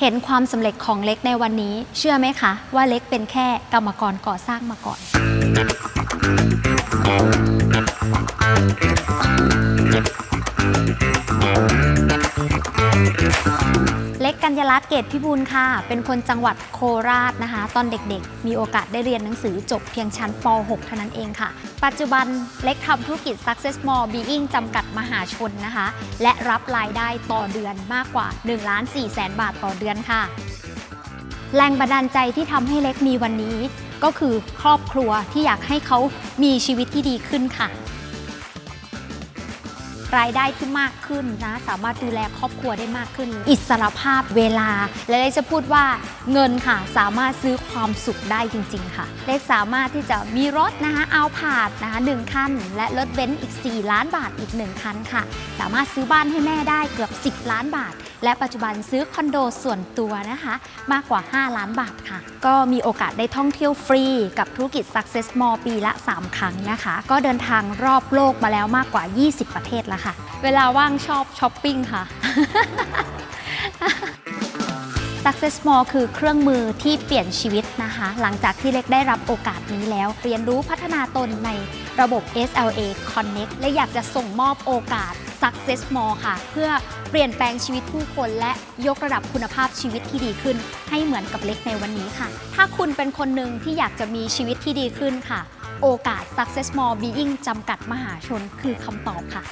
เห็นความสำเร็จของเล็กในวันนี้ เชื่อไหมคะ ว่าเล็กเป็นแค่กรรมกรก่อสร้างมาก่อน เล็กกัญญาลักษณ์เกตพิบูลค่ะ เป็นคนจังหวัดโคราชนะคะ ตอนเด็กๆ มีโอกาสได้เรียนหนังสือจบเพียงชั้นป .6 เท่านั้นเองค่ะ ปัจจุบันเล็กทำธุรกิจ Success More Being จำกัดมหาชนนะคะ และรับรายได้ต่อเดือนมากกว่า1ล้าน4แสนบาทต่อเดือนค่ะ แรงบันดาลใจที่ทำให้เล็กมีวันนี้ ก็คือครอบครัวที่อยากให้เขามีชีวิตที่ดีขึ้นค่ะ รายได้ที่มากขึ้นนะ สามารถดูแลครอบครัวได้มากขึ้น อิสรภาพเวลา และเล็กจะพูดว่าเงินค่ะ สามารถซื้อความสุขได้จริง ๆ ค่ะ เลสามารถที่จะมีรถนะคะเอาผาดนะคะหนึ่งคัน และรถเบนซ์อีก 4 ล้านบาทอีก 1 คันค่ะ สามารถซื้อบ้านให้แม่ได้เกือบ 10 ล้านบาท และปัจจุบันซื้อคอนโดส่วนตัวนะคะ มากกว่า 5 ล้านบาทค่ะ ก็มีโอกาสได้ท่องเที่ยวฟรีกับธุรกิจ Success More ปีละ 3 ครั้งนะคะ ก็เดินทางรอบโลกมาแล้วมากกว่า 20 ประเทศแล้วค่ะ เวลาว่างชอบช้อปปิ้งค่ะ Success More คือเครื่องมือที่เปลี่ยนชีวิตนะคะ หลังจากที่เล็กได้รับโอกาสนี้แล้ว เรียนรู้พัฒนาตนในระบบ SLA Connect และอยากจะส่งมอบโอกาส Success More ค่ะ เพื่อ เปลี่ยนแปลงชีวิตผู้คนและยกระดับคุณภาพชีวิตที่ดีขึ้น ให้เหมือนกับเล็กในวันนี้ค่ะ ถ้าคุณเป็นคนหนึ่งที่อยากจะมีชีวิตที่ดีขึ้นค่ะ โอกาส Success More Being จำกัดมหาชนคือคำตอบค่ะ